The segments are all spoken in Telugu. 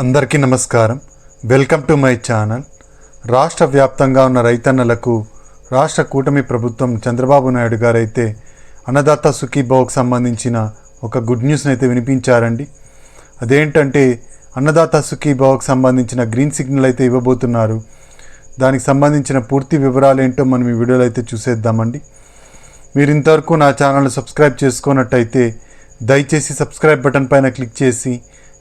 అందరికీ నమస్కారం. Welcome to my channel. రాష్ట్ర వ్యాప్తంగా ఉన్న రైతన్నలకు రాష్ట్ర కూటమి ప్రభుత్వం చంద్రబాబు నాయుడు గారైతే అన్నదాత సుఖీభావ్కి సంబంధించిన ఒక గుడ్ న్యూస్ని అయితే వినిపించారండి. అదేంటంటే అన్నదాత సుఖీభావ్కి సంబంధించిన గ్రీన్ సిగ్నల్ అయితే ఇవ్వబోతున్నారు. దానికి సంబంధించిన పూర్తి వివరాలు ఏంటో మనం ఈ వీడియోలో అయితే చూసేద్దామండి. మీరు ఇంతవరకు నా ఛానల్ సబ్స్క్రైబ్ చేసుకున్నట్టయితే దయచేసి సబ్స్క్రైబ్ బటన్ పైన క్లిక్ చేసి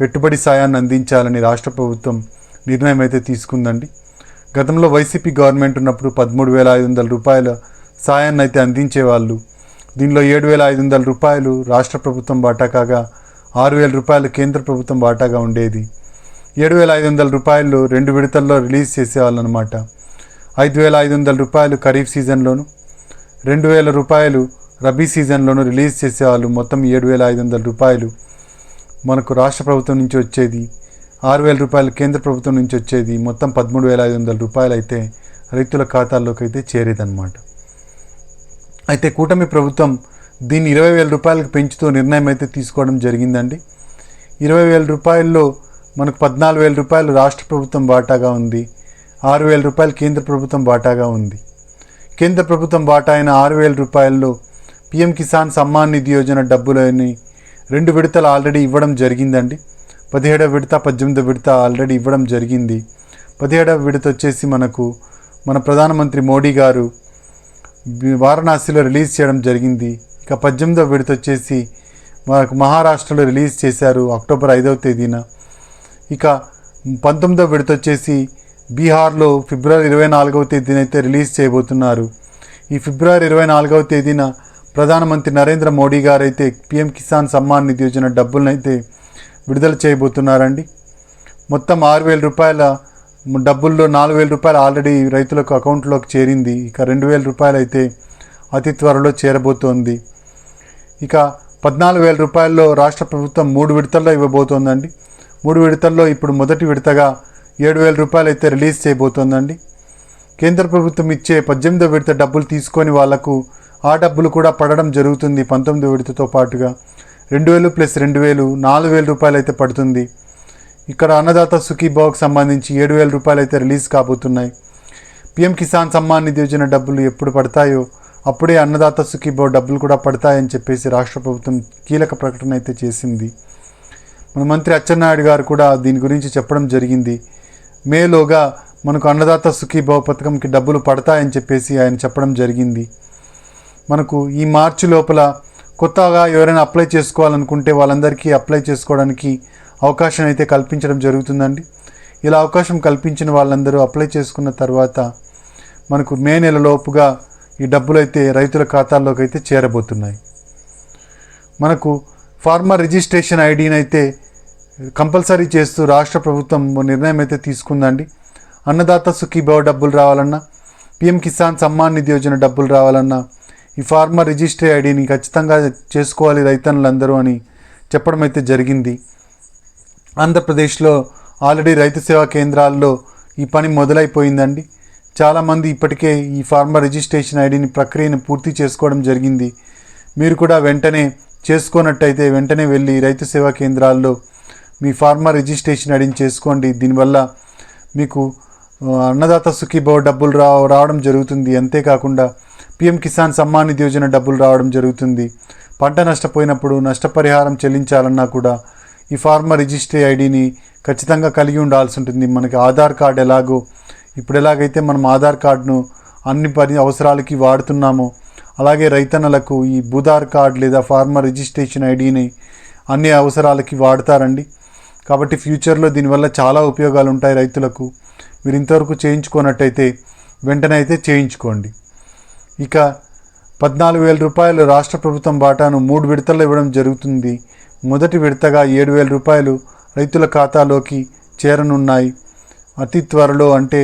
పెట్టుబడి సాయాన్ని అందించాలని రాష్ట్ర ప్రభుత్వం నిర్ణయం అయితే తీసుకుందండి. గతంలో వైసీపీ గవర్నమెంట్ ఉన్నప్పుడు పదమూడు వేల ఐదు వందల రూపాయల సాయాన్ని అయితే అందించేవాళ్ళు. దీనిలో ఏడు వేల ఐదు వందల రూపాయలు రాష్ట్ర ప్రభుత్వం బాటా కాగా ఆరు వేల రూపాయలు కేంద్ర ప్రభుత్వం బాటాగా ఉండేది. ఏడు వేల ఐదు వందల రూపాయలు రెండు విడతల్లో రిలీజ్ చేసేవాళ్ళు అనమాట ఐదు వేల ఐదు వందల రూపాయలు ఖరీఫ్ సీజన్లోను రెండు వేల రూపాయలు రబీ సీజన్లోనూ రిలీజ్ చేసేవాళ్ళు. మొత్తం ఏడు వేల ఐదు వందల రూపాయలు మనకు రాష్ట్ర ప్రభుత్వం నుంచి వచ్చేది ఆరు వేల రూపాయలు కేంద్ర ప్రభుత్వం నుంచి వచ్చేది మొత్తం పదమూడు వేల ఐదు వందల రూపాయలు అయితే రైతుల ఖాతాల్లోకి అయితే చేరేదన్నమాట. అయితే కూటమి ప్రభుత్వం దీన్ని ఇరవై వేల రూపాయలకు పెంచుతూ నిర్ణయం అయితే తీసుకోవడం జరిగిందండి. ఇరవై వేల రూపాయల్లో మనకు పద్నాలుగు వేల రూపాయలు రాష్ట్ర ప్రభుత్వం వాటాగా ఉంది. ఆరు వేల రూపాయలు కేంద్ర ప్రభుత్వం వాటాగా ఉంది. కేంద్ర ప్రభుత్వం వాటా అయిన ఆరు వేల రూపాయల్లో పిఎం కిసాన్ సమ్మాన్ నిధి యోజన డబ్బులని రెండు విడతలు ఆల్రెడీ ఇవ్వడం జరిగిందండి. పదిహేడవ విడత పద్దెనిమిదవ విడత ఆల్రెడీ ఇవ్వడం జరిగింది. పదిహేడవ విడత వచ్చేసి మనకు మన ప్రధానమంత్రి మోడీ గారు వారణాసిలో రిలీజ్ చేయడం జరిగింది. ఇక పద్దెనిమిదవ విడత వచ్చేసి మనకు మహారాష్ట్రలో రిలీజ్ చేశారు అక్టోబర్ ఐదవ తేదీన. ఇక పంతొమ్మిదవ విడత వచ్చేసి బీహార్లో ఫిబ్రవరి ఇరవై నాలుగవ తేదీన అయితే రిలీజ్ చేయబోతున్నారు. ఈ ఫిబ్రవరి ఇరవై నాలుగవ తేదీన ప్రధానమంత్రి నరేంద్ర మోడీ గారు అయితే పిఎం కిసాన్ సమ్మాన్ నిధి యోజన డబ్బులనైతే విడుదల చేయబోతున్నారండి. మొత్తం ఆరు వేల రూపాయల డబ్బుల్లో నాలుగు వేల రూపాయలు ఆల్రెడీ రైతులకు అకౌంట్లోకి చేరింది. ఇక రెండు వేల రూపాయలు అయితే అతి త్వరలో చేరబోతోంది. ఇక పద్నాలుగు వేల రూపాయల్లో రాష్ట్ర ప్రభుత్వం మూడు విడతల్లో ఇవ్వబోతోందండి. మూడు విడతల్లో ఇప్పుడు మొదటి విడతగా ఏడు వేల రూపాయలు అయితే రిలీజ్ చేయబోతోందండి. కేంద్ర ప్రభుత్వం ఇచ్చే పద్దెనిమిదో విడత డబ్బులు తీసుకొని వాళ్ళకు ఆ డబ్బులు కూడా పడడం జరుగుతుంది పంతొమ్మిది విడతతో పాటుగా. రెండు వేలు ప్లస్ రెండు వేలు నాలుగు వేల రూపాయలు అయితే పడుతుంది. ఇక్కడ అన్నదాత సుఖీభావ్కి సంబంధించి ఏడు వేల రూపాయలు అయితే రిలీజ్ కాబోతున్నాయి. పిఎం కిసాన్ సమ్మాన్ నిధి యోజన డబ్బులు ఎప్పుడు పడతాయో అప్పుడే అన్నదాత సుఖీభావ్ డబ్బులు కూడా పడతాయని చెప్పేసి రాష్ట్ర ప్రభుత్వం కీలక ప్రకటన అయితే చేసింది. మన మంత్రి అచ్చెన్నాయుడు గారు కూడా దీని గురించి చెప్పడం జరిగింది. మేలోగా మనకు అన్నదాత సుఖీభావ్ పథకంకి డబ్బులు పడతాయని చెప్పేసి ఆయన చెప్పడం జరిగింది. మనకు ఈ మార్చి లోపల కొత్తగా ఎవరైనా అప్లై చేసుకోవాలనుకుంటే వాళ్ళందరికీ అప్లై చేసుకోవడానికి అవకాశం అయితే కల్పించడం జరుగుతుందండి. ఇలా అవకాశం కల్పించిన వాళ్ళందరూ అప్లై చేసుకున్న తర్వాత మనకు మే నెలలోపుగా ఈ డబ్బులు అయితే రైతుల ఖాతాల్లోకి అయితే చేరబోతున్నాయి. మనకు ఫార్మర్ రిజిస్ట్రేషన్ ఐడిని అయితే కంపల్సరీ చేస్తూ రాష్ట్ర ప్రభుత్వం నిర్ణయం అయితే తీసుకుందండి. అన్నదాత సుఖీభావ డబ్బులు రావాలన్నా పిఎం కిసాన్ సమ్మాన్ నిధి యోజన డబ్బులు రావాలన్నా ఈ ఫార్మర్ రిజిస్ట్రీ ఐడిని ఖచ్చితంగా చేసుకోవాలి రైతన్నులందరూ అని చెప్పడం అయితే జరిగింది. ఆంధ్రప్రదేశ్లో ఆల్రెడీ రైతు సేవా కేంద్రాల్లో ఈ పని మొదలైపోయిందండి. చాలామంది ఇప్పటికే ఈ ఫార్మర్ రిజిస్ట్రేషన్ ఐడిని ప్రక్రియను పూర్తి చేసుకోవడం జరిగింది. మీరు కూడా వెంటనే చేసుకున్నట్టయితే వెంటనే వెళ్ళి రైతు సేవా కేంద్రాల్లో మీ ఫార్మర్ రిజిస్ట్రేషన్ ఐడిని చేసుకోండి. దీనివల్ల మీకు అన్నదాత సుఖీభావ డబ్బులు రా రావడం జరుగుతుంది. అంతేకాకుండా పిఎం కిసాన్ సమ్మాన్ నిధి యోజన డబ్బులు రావడం జరుగుతుంది. పంట నష్టపోయినప్పుడు నష్టపరిహారం చెల్లించాలన్నా కూడా ఈ ఫార్మర్ రిజిస్ట్రీ ఐడిని ఖచ్చితంగా కలిగి ఉండాల్సి ఉంటుంది మనకి ఆధార్ కార్డు ఎలాగో ఇప్పుడు ఎలాగైతే మనం ఆధార్ కార్డును అన్ని పరి అవసరాలకి వాడుతున్నామో అలాగే రైతన్నలకు ఈ బుధార్ కార్డ్ లేదా ఫార్మర్ రిజిస్ట్రేషన్ ఐడిని అన్ని అవసరాలకి వాడతారండి. కాబట్టి ఫ్యూచర్లో దీనివల్ల చాలా ఉపయోగాలు ఉంటాయి రైతులకు. మీరు ఇంతవరకు చేయించుకున్నట్టయితే వెంటనే అయితే చేయించుకోండి. ఇక పద్నాలుగు వేల రూపాయలు రాష్ట్ర ప్రభుత్వం బాటాను మూడు విడతల్లో ఇవ్వడం జరుగుతుంది. మొదటి విడతగా ఏడు వేల రూపాయలు రైతుల ఖాతాలోకి చేరనున్నాయి. అతి త్వరలో అంటే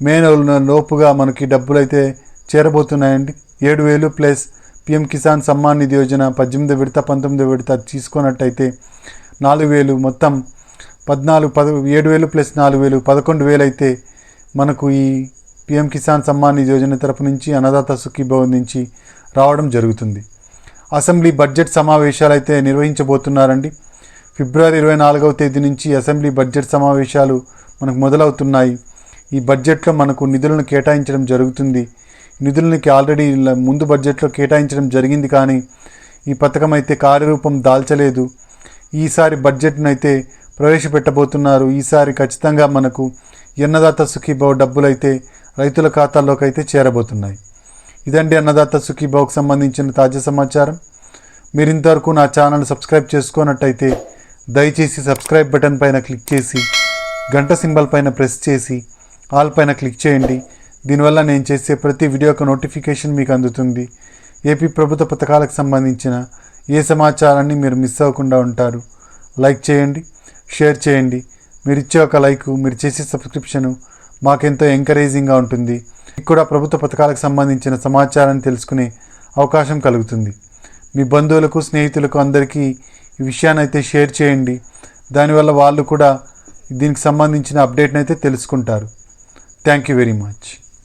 మే నెల లోపుగా మనకి డబ్బులు అయితే చేరబోతున్నాయండి. ఏడు వేలు ప్లస్ పిఎం కిసాన్ సమ్మాన్ నిధి యోజన పద్దెనిమిది విడత పంతొమ్మిది విడత తీసుకున్నట్టయితే నాలుగు వేలు మొత్తం పద్నాలుగు పద ఏడు వేలు ప్లస్ నాలుగు వేలు పదకొండు వేలు అయితే మనకు ఈ పిఎం కిసాన్ సమ్మాన్ నిధి యోజన తరపు నుంచి అన్నదాత సుఖీభవన్ నుంచి రావడం జరుగుతుంది. అసెంబ్లీ బడ్జెట్ సమావేశాలు అయితే నిర్వహించబోతున్నారండి. ఫిబ్రవరి ఇరవై నాలుగవ తేదీ నుంచి అసెంబ్లీ బడ్జెట్ సమావేశాలు మనకు మొదలవుతున్నాయి. ఈ బడ్జెట్లో మనకు నిధులను కేటాయించడం జరుగుతుంది. నిధులకి ఆల్రెడీ ముందు బడ్జెట్లో కేటాయించడం జరిగింది కానీ ఈ పథకం అయితే కార్యరూపం దాల్చలేదు. ఈసారి బడ్జెట్ను అయితే ప్రవేశపెట్టబోతున్నారు. ఈసారి ఖచ్చితంగా మనకు అన్నదాత సుఖీభావ్ డబ్బులు అయితే రైతుల ఖాతాల్లోకి అయితే చేరబోతున్నాయి. ఇదండి అన్నదాత సుఖీభావ్కి సంబంధించిన తాజా సమాచారం. మీరు ఇంతవరకు నా ఛానల్ సబ్స్క్రైబ్ చేసుకున్నట్టయితే దయచేసి సబ్స్క్రైబ్ బటన్ పైన క్లిక్ చేసి గంట సింబల్ పైన ప్రెస్ చేసి ఆల్ పైన క్లిక్ చేయండి. దీనివల్ల నేను చేసే ప్రతి వీడియో యొక్క నోటిఫికేషన్ మీకు అందుతుంది. ఏపీ ప్రభుత్వ పథకాలకు సంబంధించిన ఏ సమాచారాన్ని మీరు మిస్ అవ్వకుండా ఉంటారు లైక్ చేయండి షేర్ చేయండి. మీరు ఇచ్చే ఒక లైక్ మీరు చేసే సబ్స్క్రిప్షను మాకెంతో ఎంకరేజింగ్గా ఉంటుంది. కూడా ప్రభుత్వ పథకాలకు సంబంధించిన సమాచారాన్ని తెలుసుకునే అవకాశం కలుగుతుంది. మీ బంధువులకు స్నేహితులకు అందరికీ ఈ విషయాన్ని అయితే షేర్ చేయండి. దానివల్ల వాళ్ళు కూడా దీనికి సంబంధించిన అప్డేట్ని అయితే తెలుసుకుంటారు. Thank you very much